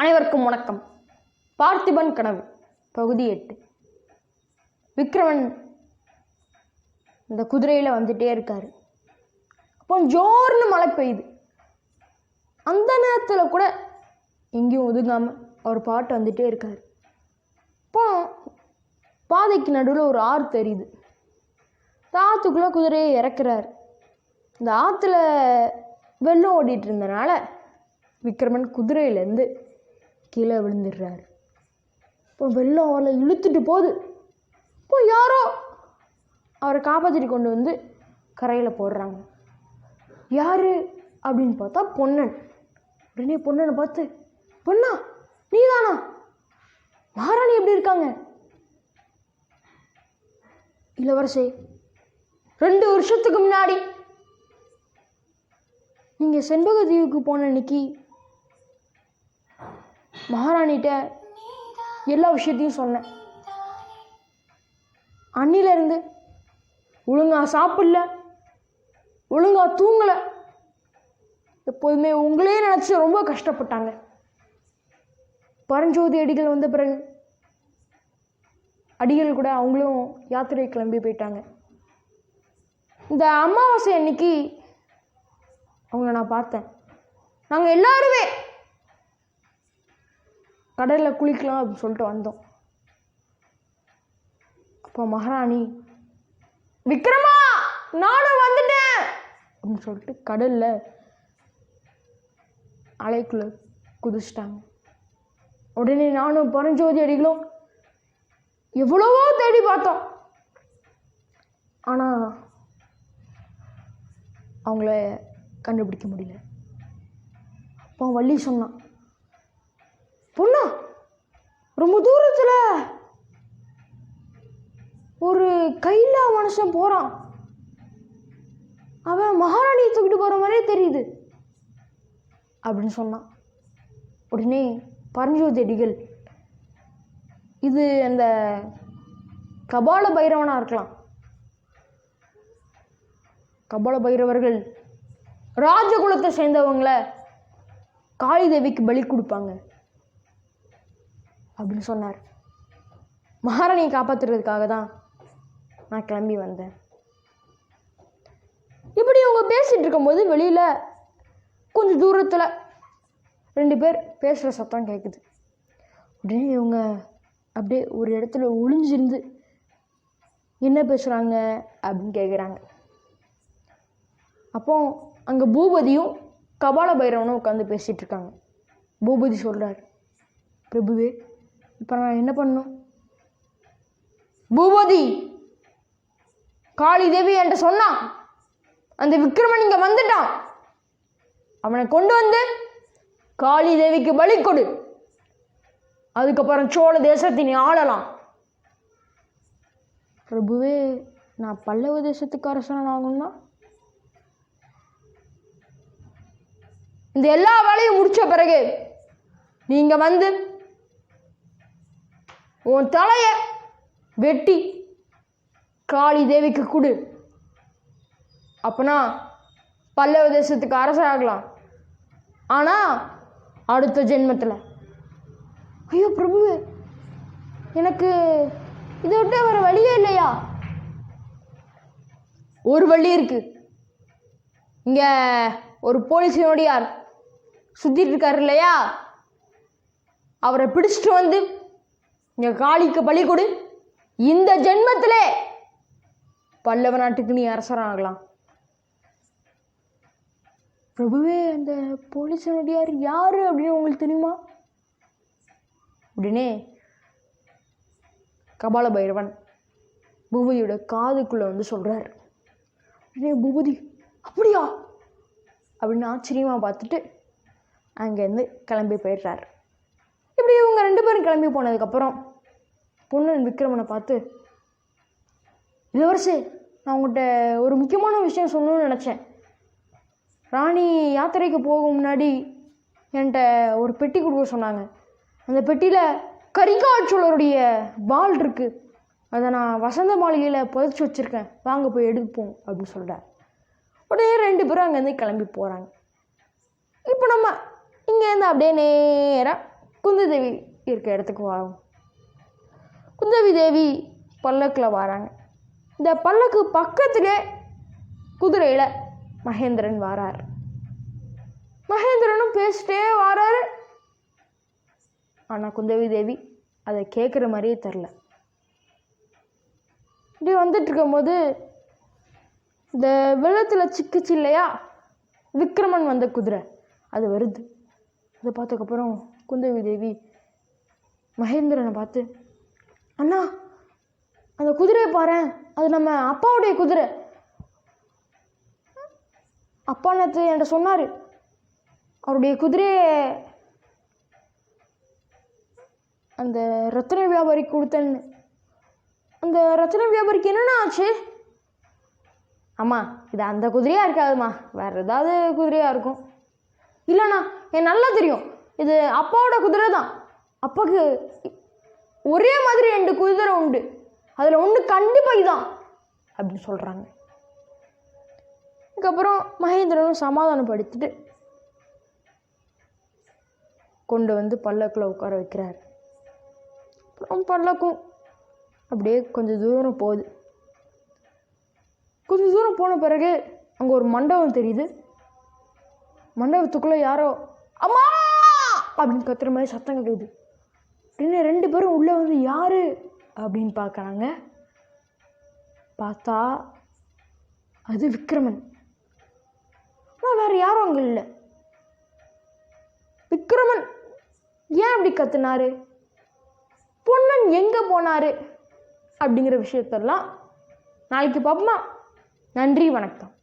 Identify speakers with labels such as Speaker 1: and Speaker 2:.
Speaker 1: அனைவருக்கும் வணக்கம். பார்த்திபன் கனவு பகுதி எட்டு. விக்ரமன் இந்த குதிரையில் வந்துட்டே இருக்கார். அப்போ ஜோர்னு மழை பெய்யுது. அந்த நேரத்தில் கூட எங்கேயும் ஒதுங்காமல் அவர் பாட்டு வந்துட்டே இருக்கார். அப்போ பாதைக்கு நடுவில் ஒரு ஆறு தெரியுது. இந்த ஆற்றுக்குள்ளே குதிரையை இறக்குறாரு. இந்த ஆற்றுல வெள்ளம் ஓடிட்டு இருந்தனால விக்ரமன் குதிரையிலேருந்து கீழே விழுந்துடுறாரு. இப்போ வெள்ளம் அவளை இழுத்துட்டு போகுது. இப்போ யாரோ அவரை காப்பாற்றிட்டு கொண்டு வந்து கரையில் போடுறாங்க. யார் அப்படின்னு பார்த்தா பொன்னன். உடனே பொன்னனை பார்த்து பொண்ணா நீதானா? மகாராணி எப்படி இருக்காங்க? இளவரசே ரெண்டு வருஷத்துக்கு முன்னாடி நீங்கள் செண்பக தீவுக்கு போன அன்னைக்கு மகாராணிகிட்ட எல்லா விஷயத்தையும் சொன்னேன். அன்னிலேருந்து ஒழுங்காக சாப்பிடல ஒழுங்கா தூங்கலை. எப்போதுமே உங்களே நினச்சி ரொம்ப கஷ்டப்பட்டாங்க. பரஞ்சோதி அடிகள் வந்த பிறகு அடிகள் கூட அவங்களும் யாத்திரை கிளம்பி போயிட்டாங்க. இந்த அமாவாசை அன்னைக்கு அவங்கள நான் பார்த்தேன். நாங்கள் எல்லாருமே கடலில் குளிக்கலாம் அப்படின்னு சொல்லிட்டு வந்தோம். அப்போ மகாராணி விக்ரமா நானும் வந்துட்டேன் அப்படின்னு சொல்லிட்டு கடலில் அலைக்குள்ளே குதிச்சிட்டாங்க. உடனே நானும் பரஞ்சோதி அடிகளும் எவ்வளவோ தேடி பார்த்தோம். ஆனால் அவங்கள கண்டுபிடிக்க முடியல. அப்போ வள்ளி சொன்னான் பொண்ணா? ரொம்ப தூரத்தில். ஒரு கையில்லா மனுஷன் போகிறான் அவன் மகாராணியை தூக்கிட்டு போகிற மாதிரியே தெரியுது. அப்படின்னு சொன்னான். உடனே பரஞ்சோதி அடிகள் இது அந்த கபால பைரவனாக இருக்கலாம். கபால பைரவர்கள் ராஜகுலத்தை சேர்ந்தவங்கள காளி தேவிக்கு பலி கொடுப்பாங்க. அப்படின்னு சொன்னார். மகாராணியை காப்பாற்றுறதுக்காக தான் நான் கிளம்பி வந்தேன். இப்படி அவங்க பேசிகிட்டு இருக்கும்போது வெளியில் கொஞ்சம் தூரத்தில் ரெண்டு பேர் பேசுகிற சத்தம் கேட்குது உடனே இவங்க அப்படியே ஒரு இடத்துல ஒளிஞ்சிருந்து என்ன பேசுகிறாங்க அப்படின்னு கேட்குறாங்க அப்போ அங்கே பூபதியும் கபால பைரவனும் உட்காந்து பேசிகிட்டு இருக்காங்க. பூபதி சொல்கிறார் பிரபுவே இப்போ நான் என்ன பண்ணும்? பூபதி காளி தேவி என்கிட்ட சொன்னான். அந்த விக்ரமன் இங்கே வந்துட்டான். அவனை கொண்டு வந்து காளி தேவிக்கு பலி கொடு. அதுக்கப்புறம் சோழ தேசத்தை நீ ஆளலாம். பிரபுவே நான் பல்லவ தேசத்துக்கு அரசன் ஆகும்னா? இந்த எல்லா வேலையும் முடித்த பிறகு நீங்கள் வந்து உன் தலையை வெட்டி காளி தேவிக்கு கொடு. அப்பனா பல்லவ தேசத்துக்கு அரசாகலாம் ஆனால் அடுத்த ஜென்மத்தில். ஐயோ பிரபு எனக்கு இதை விட்டு வேறு வழியே இல்லையா? ஒரு வழி இருக்கு. இங்கே ஒரு போலீஸினோடியார் சுற்றிட்டு இருக்காரு இல்லையா? அவரை பிடிச்சிட்டு வந்து இங்கே காளிக்கு பலி கொடு. இந்த ஜென்மத்திலே பல்லவ நாட்டுக்கு நீ அரசராகலாம் பிரபுவே அந்த போலீஸினோடியார் யாரு அப்படின்னு உங்களுக்கு தெரியுமா? அப்படின்னே கபால பைரவன் பூபதியோட காதுக்குள்ளே வந்து சொல்கிறார் உடனே பூபதி அப்படியா? அப்படின்னு ஆச்சரியமாக பார்த்துட்டு அங்கேருந்து கிளம்பி போயிடுறாரு. இப்படி இவங்க ரெண்டு பேரும் கிளம்பி போனதுக்கப்புறம் பொண்ணு விக்ரமனை பார்த்து இளவரசே நான் உங்கள்கிட்ட ஒரு முக்கியமான விஷயம் சொல்லணும்னு நினச்சேன். ராணி யாத்திரைக்கு போகும் முன்னாடி என்கிட்ட ஒரு பெட்டி கொடுக்க சொன்னாங்க. அந்த பெட்டியில் கரிகாச்சோழருடைய பால் இருக்கு. அதை நான் வசந்த மாளிகையில் புதைச்சி வச்சுருக்கேன். வாங்க போய் எடுப்போம் அப்படின்னு சொல்கிறார் உடனே ரெண்டு பேரும் அங்கேருந்து கிளம்பி போகிறாங்க இப்போ நம்ம இங்கேருந்து அப்படியே நேராக குந்ததேவி இருக்க இடத்துக்கு வரோம். குந்தவி தேவி பல்லக்கில் வராங்க. இந்த பல்லக்கு பக்கத்திலே குதிரையில் மகேந்திரன் வாரார். மகேந்திரனும் பேசிட்டே வாராரு. ஆனால் குந்தவி தேவி அதை கேட்குற மாதிரியே தெரில இப்படி வந்துட்டு இருக்கும்போது இந்த வெள்ளத்தில் சிக்கிச்சு இல்லையா? விக்ரமன் வந்த குதிரை அது வருது. அதை பார்த்ததுக்கப்புறம் குந்தவி தேவி மகேந்திரனை பார்த்து அண்ணா அந்த குதிரையை பாரேன் அது நம்ம அப்பாவுடைய குதிரை. அப்பா நேற்று என்கிட்ட சொன்னார். அவருடைய குதிரையை அந்த ரத்தன வியாபாரிக்கு கொடுத்தேன்னு. அந்த ரத்தன வியாபாரிக்கு என்னென்ன ஆச்சு? அம்மா இது அந்த குதிரையாக இருக்காதும்மா. வேறு ஏதாவது குதிரையாக இருக்கும். இல்லைண்ணா எனக்கு நல்லா தெரியும். இது அப்பாவோட குதிரை தான் அப்பாவுக்கு ஒரே மாதிரி ரெண்டு குதிரை உண்டு. அதில் ஒன்று கண்டிப்பாக இதான் அப்படின்னு சொல்கிறாங்க அதுக்கப்புறம் மகேந்திரனும் சமாதானப்படுத்திட்டு கொண்டு வந்து பல்லக்கில் உட்கார வைக்கிறார். அப்புறம் பல்லக்கும் அப்படியே கொஞ்சம் தூரம் போகுது. கொஞ்சம் தூரம் போன பிறகு அங்கே ஒரு மண்டபம் தெரியுது. மண்டபத்துக்குள்ளே யாரோ அம்மா! அப்படின்னு கத்துற மாதிரி சத்தம் கேட்குது அப்படின்னு ரெண்டு பேரும் உள்ளே வந்து யார் அப்படின்னு பார்க்குறாங்க. பார்த்தா அது விக்ரமன். ஆனால் வேறு யாரும் அங்கே இல்லை. விக்ரமன் ஏன் அப்படி கத்துனாரு? பொன்னன் எங்கே போனாரு? அப்படிங்கிற விஷயத்தெல்லாம் நாளைக்கு பார்ப்போமா? நன்றி வணக்கம்.